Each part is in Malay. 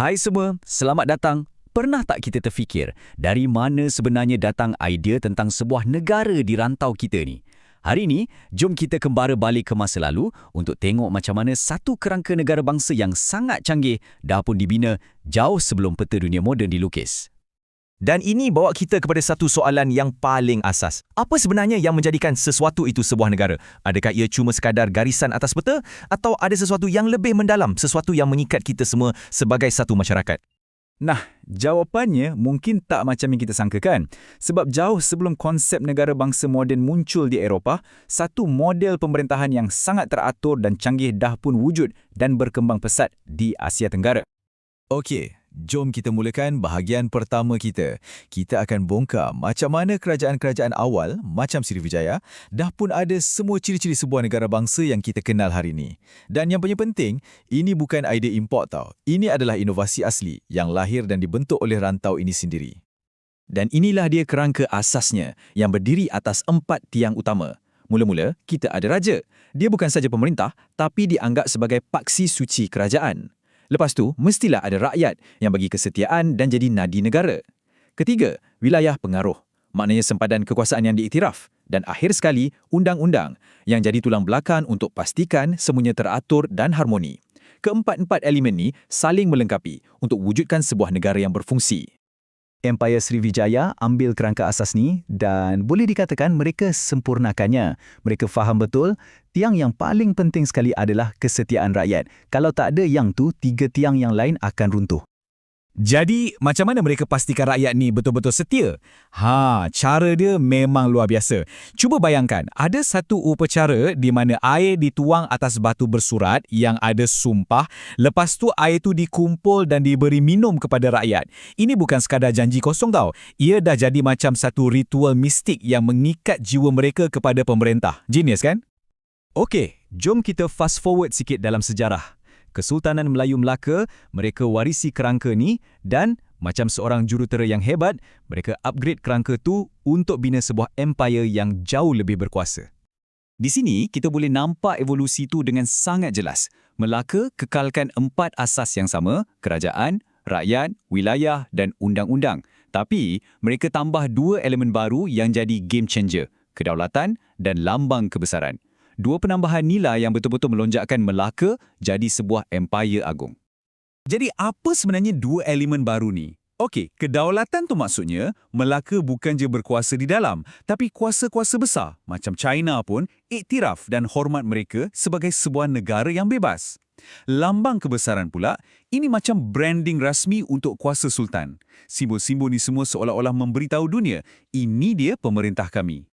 Hai semua, selamat datang. Pernah tak kita terfikir dari mana sebenarnya datang idea tentang sebuah negara di rantau kita ni? Hari ini, jom kita kembara balik ke masa lalu untuk tengok macam mana satu kerangka negara bangsa yang sangat canggih dah pun dibina jauh sebelum peta dunia moden dilukis. Dan ini bawa kita kepada satu soalan yang paling asas. Apa sebenarnya yang menjadikan sesuatu itu sebuah negara? Adakah ia cuma sekadar garisan atas peta? Atau ada sesuatu yang lebih mendalam, sesuatu yang mengikat kita semua sebagai satu masyarakat? Nah, jawapannya mungkin tak macam yang kita sangkakan. Sebab jauh sebelum konsep negara bangsa moden muncul di Eropah, satu model pemerintahan yang sangat teratur dan canggih dah pun wujud dan berkembang pesat di Asia Tenggara. Okey, Jom kita mulakan bahagian pertama kita. Kita akan bongkar macam mana kerajaan-kerajaan awal macam Sriwijaya dah pun ada semua ciri-ciri sebuah negara bangsa yang kita kenal hari ini. Dan yang paling penting, ini bukan idea import tau. Ini adalah inovasi asli yang lahir dan dibentuk oleh rantau ini sendiri. Dan inilah dia kerangka asasnya yang berdiri atas empat tiang utama. Mula-mula, kita ada raja. Dia bukan saja pemerintah, tapi dianggap sebagai paksi suci kerajaan. Lepas tu, mestilah ada rakyat yang bagi kesetiaan dan jadi nadi negara. Ketiga, wilayah pengaruh. Maknanya sempadan kekuasaan yang diiktiraf. Dan akhir sekali, undang-undang yang jadi tulang belakang untuk pastikan semuanya teratur dan harmoni. Keempat-empat elemen ni saling melengkapi untuk wujudkan sebuah negara yang berfungsi. Empire Sriwijaya ambil kerangka asas ni dan boleh dikatakan mereka sempurnakannya. Mereka faham betul tiang yang paling penting sekali adalah kesetiaan rakyat. Kalau tak ada yang tu, tiga tiang yang lain akan runtuh. Jadi, macam mana mereka pastikan rakyat ni betul-betul setia? Ha, cara dia memang luar biasa. Cuba bayangkan, ada satu upacara di mana air dituang atas batu bersurat yang ada sumpah, lepas tu air tu dikumpul dan diberi minum kepada rakyat. Ini bukan sekadar janji kosong tau. Ia dah jadi macam satu ritual mistik yang mengikat jiwa mereka kepada pemerintah. Genius kan? Okey, jom kita fast forward sikit dalam sejarah. Kesultanan Melayu Melaka, mereka warisi kerangka ni dan macam seorang jurutera yang hebat, mereka upgrade kerangka tu untuk bina sebuah empire yang jauh lebih berkuasa. Di sini, kita boleh nampak evolusi tu dengan sangat jelas. Melaka kekalkan empat asas yang sama, kerajaan, rakyat, wilayah dan undang-undang. Tapi, mereka tambah dua elemen baru yang jadi game changer, kedaulatan dan lambang kebesaran dua penambahan nilai yang betul-betul melonjakkan Melaka jadi sebuah empire agung. Jadi apa sebenarnya dua elemen baru ni? Okey, kedaulatan tu maksudnya Melaka bukan je berkuasa di dalam, tapi kuasa-kuasa besar macam China pun iktiraf dan hormat mereka sebagai sebuah negara yang bebas. Lambang kebesaran pula, ini macam branding rasmi untuk kuasa sultan. Simbol-simbol ni semua seolah-olah memberitahu dunia, ini dia pemerintah kami.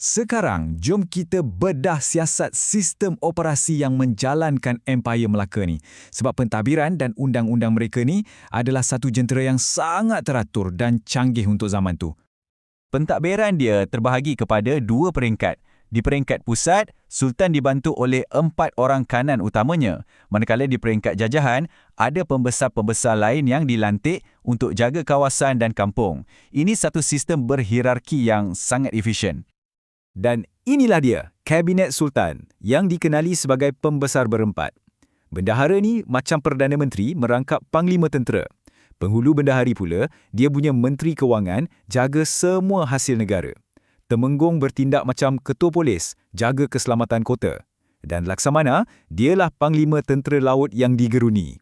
Sekarang, jom kita bedah siasat sistem operasi yang menjalankan Empire Melaka ni. Sebab pentadbiran dan undang-undang mereka ni adalah satu jentera yang sangat teratur dan canggih untuk zaman tu. Pentadbiran dia terbahagi kepada dua peringkat. Di peringkat pusat, Sultan dibantu oleh empat orang kanan utamanya. Manakala di peringkat jajahan, ada pembesar-pembesar lain yang dilantik untuk jaga kawasan dan kampung. Ini satu sistem berhierarki yang sangat efisien. Dan inilah dia, Kabinet Sultan yang dikenali sebagai pembesar berempat. Bendahara ni macam Perdana Menteri merangkap Panglima Tentera. Penghulu bendahari pula, dia punya Menteri Kewangan jaga semua hasil negara. Temenggung bertindak macam Ketua Polis, jaga keselamatan kota. Dan Laksamana, dialah Panglima Tentera Laut yang digeruni.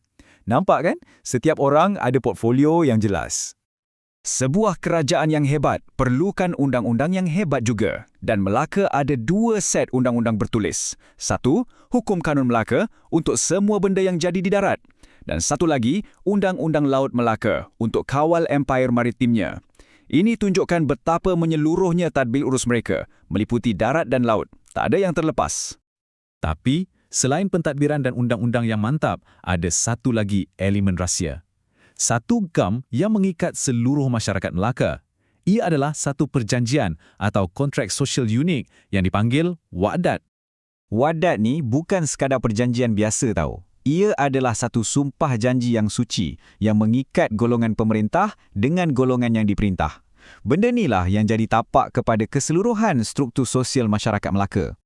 Nampak kan? Setiap orang ada portfolio yang jelas. Sebuah kerajaan yang hebat perlukan undang-undang yang hebat juga. Dan Melaka ada dua set undang-undang bertulis. Satu, Hukum Kanun Melaka untuk semua benda yang jadi di darat. Dan satu lagi, Undang-Undang Laut Melaka untuk kawal empire maritimnya. Ini tunjukkan betapa menyeluruhnya tadbir urus mereka, meliputi darat dan laut. Tak ada yang terlepas. Tapi, selain pentadbiran dan undang-undang yang mantap, ada satu lagi elemen rahsia satu gam yang mengikat seluruh masyarakat Melaka. Ia adalah satu perjanjian atau kontrak sosial unik yang dipanggil Wadat. Wadat ni bukan sekadar perjanjian biasa tau. Ia adalah satu sumpah janji yang suci yang mengikat golongan pemerintah dengan golongan yang diperintah. Benda inilah yang jadi tapak kepada keseluruhan struktur sosial masyarakat Melaka.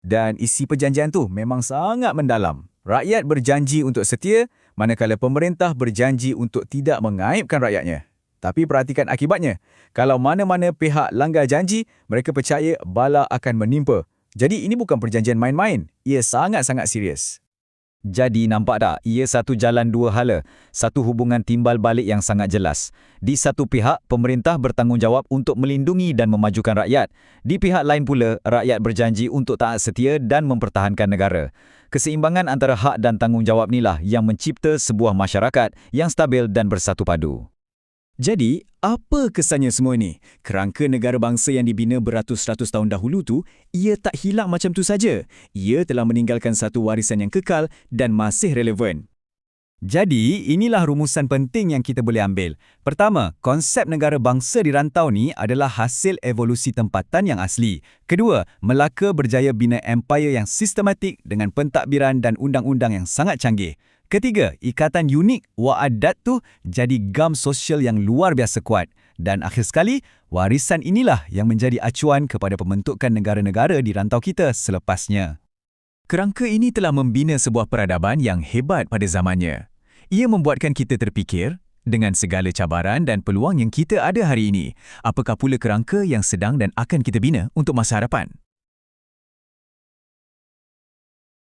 Dan isi perjanjian tu memang sangat mendalam. Rakyat berjanji untuk setia, manakala pemerintah berjanji untuk tidak mengaibkan rakyatnya. Tapi perhatikan akibatnya. Kalau mana-mana pihak langgar janji, mereka percaya bala akan menimpa. Jadi ini bukan perjanjian main-main. Ia sangat-sangat serius. Jadi nampak tak, ia satu jalan dua hala, satu hubungan timbal balik yang sangat jelas. Di satu pihak, pemerintah bertanggungjawab untuk melindungi dan memajukan rakyat. Di pihak lain pula, rakyat berjanji untuk taat setia dan mempertahankan negara. Keseimbangan antara hak dan tanggungjawab inilah yang mencipta sebuah masyarakat yang stabil dan bersatu padu. Jadi, apa kesannya semua ini? Kerangka negara bangsa yang dibina beratus-ratus tahun dahulu tu, ia tak hilang macam tu saja. Ia telah meninggalkan satu warisan yang kekal dan masih relevan. Jadi, inilah rumusan penting yang kita boleh ambil. Pertama, konsep negara bangsa di rantau ni adalah hasil evolusi tempatan yang asli. Kedua, Melaka berjaya bina empire yang sistematik dengan pentadbiran dan undang-undang yang sangat canggih. Ketiga, ikatan unik Wa'adat tu jadi gam sosial yang luar biasa kuat. Dan akhir sekali, warisan inilah yang menjadi acuan kepada pembentukan negara-negara di rantau kita selepasnya. Kerangka ini telah membina sebuah peradaban yang hebat pada zamannya. Ia membuatkan kita terfikir, dengan segala cabaran dan peluang yang kita ada hari ini, apakah pula kerangka yang sedang dan akan kita bina untuk masa hadapan?